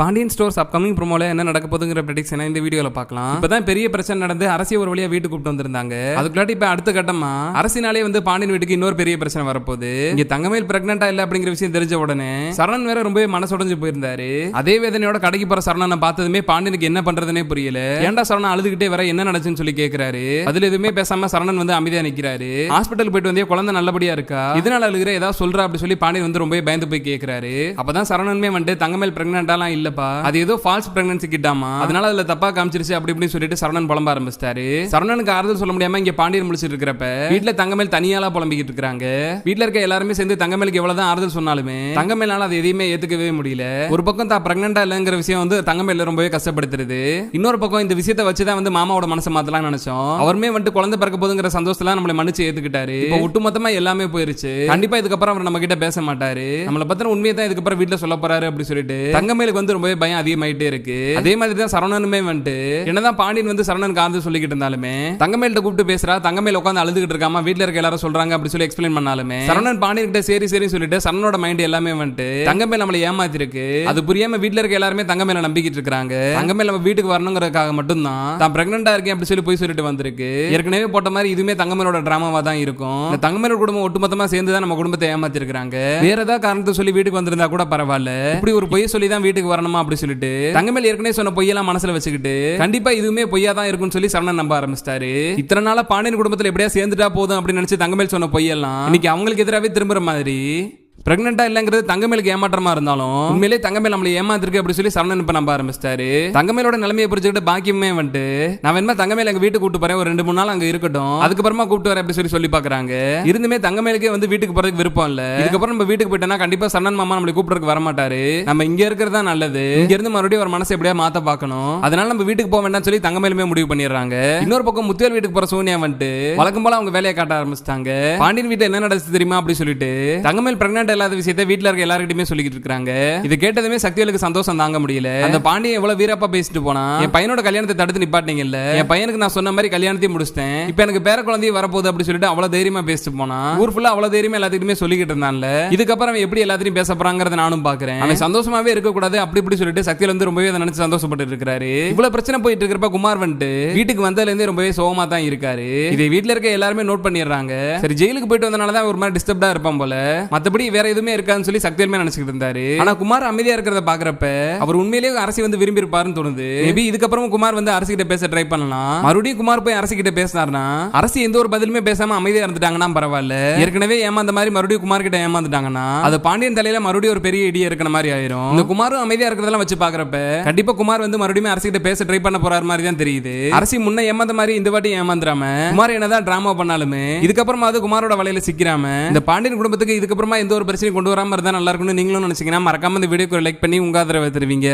Pandian stores upcoming ப்ரோமோல என்ன நடக்க போதுங்கிற ப்ரெடிக்ஷனை இந்த வீடியோல பார்க்கலாம். இப்பதான் பெரிய பிரச்சனை நடந்து அரசியல் ஒரு வழியா வீட்டுக்கு கூப்பிட்டு வந்திருந்தாங்க. அதுக்குள்ளாட்டி இப்ப அடுத்த கட்டமா அரசினாலே வந்து பாண்டியன் வீட்டுக்கு இன்னொரு பெரிய பிரச்சனை வரப்போகுது. இங்க தங்கமேல் பிரெக்னெண்டா இல்ல அப்படிங்கிற விஷயம் தெரிஞ்ச உடனே சரணன் வேற ரொம்பவே மனசுடைஞ்சு போயிருந்தாரு. அதே வேதனையோட கடைக்கு போற சரணனை பார்த்ததுமே பாண்டியனுக்கு என்ன பண்றதுனே புரியல. ஏன்டா சரணன் அழுதுகிட்டே வர என்ன நடச்சுன்னு சொல்லி கேக்குறாரு. அதுல எதுவுமே பேசாம சரணன் வந்து அமைதியா நிக்கிறாரு. ஹாஸ்பிட்டல் போயிட்டு வந்தே குழந்தை நல்லபடியா இருக்கா? இதனால அழுகிற ஏதாவது சொல்றா அப்படி சொல்லி பாண்டியன் வந்து ரொம்பவே பயந்து போய் கேக்குறாரு. அப்பதான் சரணனுமே வந்துட்டு தங்கமேல் பிரெக்னெண்டாலாம் இல்லப்பா. அது ஏதோ ஃபால்ஸ் பிரெக்னன்சி கிட்டாமா? அதனால அதுல தப்பா காமிச்சிருச்சு அப்படி இப்படி சொல்லிட்டு சரணன் புலம்ப ஆரம்பிச்சிட்டாரு. சரணனுக்கு ஆறுதல் சொல்ல முடியாம இங்க பாண்டியன் முடிச்சிட்டு இருக்கிறப்ப வீட்டுல தங்கமேல் தனியாலா புலம்பிக்கிட்டு இருக்காங்க வீட்டுல இருக்க எல்லாருமே சேர்ந்து தங்கமேலுக்கு எவ்வளவுதான் ஆறுதல் சொன்னாலுமே தங்கமேலால அது எதையுமே ஏத்துக்கவே முடியல. ஒரு பக்கம் தான் பிரெக்னண்டா இல்லங்கிற விஷயம் வந்து தங்கமேல ரொம்பவே கஷ்டப்படுத்துறது. இன்னொரு பக்கம் இந்த விஷயத்தை வச்சுதான் வந்து மாமாவோட மனசை மாத்தலாம் நினைச்சோம். அவருமே வந்துட்டு குழந்தை பிறக்க போதுங்கிற சந்தோஷத்துல நம்மளை மன்னிச்சு ஏத்துக்கிட்டாரு. ஒட்டுமொத்தமா எல்லாமே போயிருச்சு. கண்டிப்பா இதுக்கப்புறம் அவர் நம்ம கிட்ட பேச மாட்டாரு. நம்மளை பத்தின உண்மையை தான் இதுக்கப்புறம் வீட்டுல சொல்ல போறாரு அப்படி சொல்லிட்டு தங்கமேலுக்கு வந்து ரொம்பவே பயம் அதிகமாயிட்டே இருக்கு. அதே மாதிரி தான் சரவணனுமே வந்துட்டு என்னதான் பாண்டியன் வந்து சரவணனுக்கு ஆறுதல் சொல்லிக்கிட்டு இருந்தாலுமே தங்கமேல்கிட்ட கூப்பிட்டு பேசுறா தங்கமேல் உட்காந்து அழுதுகிட்டு இருக்காம வீட்டுல இருக்க எல்லாரும் சொல்றாங்க அப்படி சொல்லி எக்ஸ்பிளைன் பண்ணாலுமே சரவணன் பாண்டியன் கிட்ட சரி சரி சொல்லிட்டு சரவணோட மைண்ட் எல்லாமே வந்துட்டு தங்கமேல் நம்மளை ஏமாத்திருக்கு. அது புரியாம வீட்டுல இருக்க எல்லாருமே தங்கமேல நம்பிக்கிட்டு இருக்காங்க தங்கமேல் நம்ம வீட்டுக்கு வரணுங்கிறதுக்காக மட்டும்தான் தான் பிரெக்னண்டா இருக்கேன் அப்படி சொல்லி போய் சொல்லிட்டு வந்திருக்கு. ஏற்கனவே போட்ட மாதிரி இதுவுமே தங்கமேலோட டிராமாவா தான் இருக்கும். இந்த தங்கமேலோட குடும்பம் ஒட்டுமொத்தமா சேர்ந்து தான் நம்ம குடும்பத்தை ஏமாத்திருக்காங்க வேற ஏதாவது காரணத்தை சொல்லி வீட்டுக்கு வந்திருந்தா கூட பரவாயில்ல. இப்படி ஒரு பொய் சொல்லி தான் வீட்டுக்கு வரணும் அப்படி சொல்லிட்டு தங்கமேல் ஏற்கனவே சொன்ன பொய்யெல்லாம் மனசுல வச்சுக்கிட்டு கண்டிப்பா இதுவுமே பொய்யா தான் இருக்கும்னு சொல்லி சரணன் நம்ப ஆரம்பிச்சிட்டாரு. இத்தனை நாளா பாண்டியன் குடும்பத்துல எப்படியா சேர்ந்துட்டா போதும் அப்படின்னு நினைச்சு தங்கமேல் சொன்ன பொய்யெல்லாம் இன்னைக்கு அவங்களுக்கு எதிராகவே திரும்புற மாதிரி பிரெக்னெண்டா இல்லங்கிறது தங்கமேலுக்கு ஏமாற்றமா இருந்தாலும் உண்மையிலே தங்கமேல் நம்மளை ஏமாத்திருக்கு அப்படி சொல்லி சரணன் இப்ப நம்ப ஆரம்பிச்சிட்டாரு. தங்கமேலோட நிலைமையை புரிஞ்சுக்கிட்டு பாக்கியமே வந்துட்டு நான் வேணுமா தங்கமேல எங்க வீட்டுக்கு கூட்டு போறேன் ஒரு ரெண்டு மூணு நாள் அங்க இருக்கட்டும். அதுக்கப்புறமா கூப்பிட்டு வரேன் அப்படி சொல்லி சொல்லி பாக்குறாங்க. இருந்துமே தங்கமேலுக்கே வந்து வீட்டுக்கு போறதுக்கு விருப்பம் இல்ல. இதுக்கப்புறம் நம்ம வீட்டுக்கு போயிட்டோம்னா கண்டிப்பா சரணன் மாமா நம்மளை கூப்பிடுறதுக்கு வர மாட்டாரு. நம்ம இங்க இருக்கிறது தான் நல்லது. இங்க இருந்து மறுபடியும் ஒரு மனசை எப்படியா மாத்த பாக்கணும் அதனால நம்ம வீட்டுக்கு போக வேண்டாம்னு சொல்லி தங்கமேலுமே முடிவு பண்ணிடுறாங்க. இன்னொரு பக்கம் முத்தியல் வீட்டுக்கு போற சோனியா வந்துட்டு வழக்கம் போல அவங்க வேலையை காட்ட ஆரம்பிச்சிட்டாங்க. பாண்டியன் வீட்டுல என்ன நடந்துச்சு தெரியுமா அப்படி சொல்லிட்டு தங்கமேல் இல்லாத விஷயத்தை வீட்டுல இருக்க எல்லாருக்கிட்டுமே சொல்லிக்கிட்டு இருக்காங்க. இது கேட்டதுமே சக்திவேலுக்கு சந்தோஷம் தாங்க முடியல. அந்த பாண்டியன் எவ்வளவு வீரப்பா பேசிட்டு போனா? என் பையனோட கல்யாணத்தை தடுத்து நிப்பாட்டீங்கல்ல என் பையனுக்கு நான் சொன்ன மாதிரி கல்யாணத்தையும் முடிச்சிட்டேன். இப்போ எனக்கு பேர குழந்தையும் வரப்போகுது அப்படி சொல்லிட்டு அவ்வளவு தைரியமா பேசிட்டு போனா? ஊர் ஃபுல்லா அவ்வளவு தைரியமா எல்லாத்துக்குமே சொல்லிக்கிட்டு இருந்தான்ல? இதுக்கப்புறம் அவன் எப்படி எல்லாத்தையும் பேச போறாங்கிறத நானும் பாக்குறேன். அவன் சந்தோஷமாவே இருக்க கூடாது அப்படி இப்படி சொல்லிட்டு சக்தியில வந்து ரொம்பவே அதை நினைச்சு சந்தோஷப்பட்டு இருக்காரு இவ்வளவு பிரச்சனை போயிட்டு இருக்கிறப்ப குமார் வந்துட்டு வீட்டுக்கு வந்ததுல இருந்தே ரொம்பவே சோகமா தான் இருக்காரு. இதை வீட்டுல இருக்க எல்லாருமே நோட் பண்ணிடுறாங்க. சரி ஜெயிலுக்கு போயிட்டு வந்தனால தான் ஒரு மாதிரி டிஸ்டர்ப்டா இருப்பான் போல. மத்தபடி வேற எதுவுமே இருக்காதுன்னு சொல்லி சக்தியலுமே நினைச்சுக்கிட்டு இருந்தாரு. ஆனா குமார் அமைதியா இருக்கிறத பாக்குறப்ப அவர் உண்மையிலேயே அரசி வந்து விரும்பி இருப்பாருன்னு தோணுது மேபி இதுக்கப்புறம் குமார் வந்து அரசு கிட்ட பேச ட்ரை பண்ணலாம். மறுபடியும் குமார் போய் அரசு கிட்ட பேசினார்னா அரசு எந்த ஒரு பதிலுமே பேசாம அமைதியா இருந்துட்டாங்கன்னா பரவாயில்ல. ஏற்கனவே ஏமாந்த மாதிரி மறுபடியும் குமார் கிட்ட ஏமாந்துட்டாங்கன்னா அது பாண்டியன் தலையில மறுபடியும் ஒரு பெரிய இடியா இருக்கிற மாதிரி ஆயிரும். இந்த குமாரும் அமைதியா இருக்கிறதெல்லாம் வச்சு பாக்குறப்ப கண்டிப்பா குமார் வந்து மறுபடியும் அரசு கிட்ட பேச ட்ரை பண்ண போறாரு மாதிரி தான் தெரியுது. அரசி முன்ன ஏமாந்த மாதிரி இந்த வாட்டி ஏமாந்துராம குமார் என்னதான் டிராமா பண்ணாலுமே இதுக்கப்புறமா அது குமாரோட வலையில சிக்கிறாம இந்த பாண்டியன் குடும்பத்துக்கு இதுக்கப்புறமா எந்த ஒரு பிரச்சனையும் கொண்டு வராமல் இருந்தால் நல்லா இருக்கும்னு நீங்களும் நினச்சிங்கன்னா மறக்காமல் இந்த வீடியோக்கு லைக் பண்ணி உங்கள் ஆதரவை தருவீங்க.